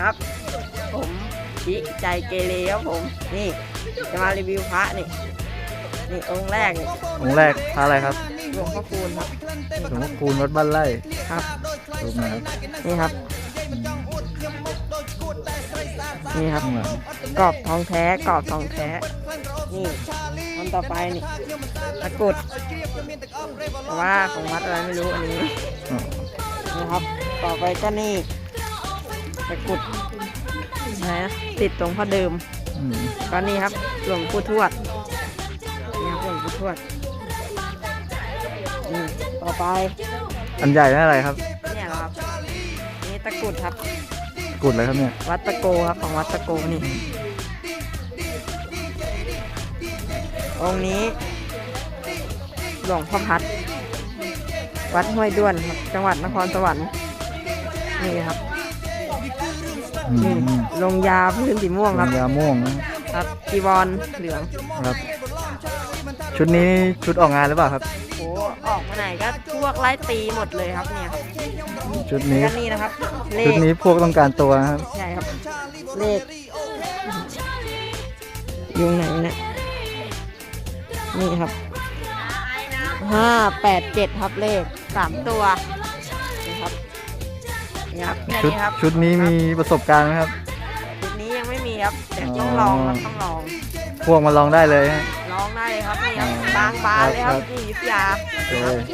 ครับ ผมชิใจเกเรครับผมนี่จะมารีวิวพระนี่นี่องค์แรกนี่องค์แรกพระอะไรครับหลวงพ่อคูณครับหลวงพ่อคูณวัดบ้านไร่ครับรูปนะครับนี่ครับ นี่ครับข้างหลังกรอบทองแท้กรอบทองแท้นี่อันต่อไปนี่ตะกรุดแต่ว่าของวัดอะไรไม่รู้อันนี้อ๋อ นะครับ ต่อไปก็นี่ตะกรุดอะไรนะติดตรงพระเดิมอืมก็นี่ครับหลวงปู่ทวดนี่ครับหลวงปู่ทวดนี่ต่อไปอันใหญ่นั่นอะไรครับเนี่ยครับนี่ตะกรุดครับกุดอะไรครับเนี่ยวัดตะโกครับของวัดตะโกนี่องค์นี้ หลวงพ่อพัด วัดห้วยด้วนครับจังหวัดนครสวรรค์นี่ครับ อืนี่มลงยาพื้นสีม่วงครับยาม่วงนะครับจีวรเหลืองครับ ชุดนี้ชุดออกงานหรือเปล่าครับ โอ้ออกมาไหนก็พวกไล่ตีหมดเลยครับเนี่ยชุดนี้ก็นี่นะครับ เลชุดขนี้พวกต้องการตัวนะครับ ใช่ครับ เลขอยู่ไหนเนี่ยนี่ครับห้าแปดเจ็ดครับเลขสามตัวนี่ครับ นี่ครับแค่ชุดนี้ครับชุดนี้มีประสบการณ์ไหมครับชุดนี้ยังไม่มีครับแต่ต้องลองครับต้องลองพวกมาลองได้เลยฮะ ลองได้เลยครับนี่ครับอ๋อบางบานเลยครับครับนี่อยุทธยา โอเค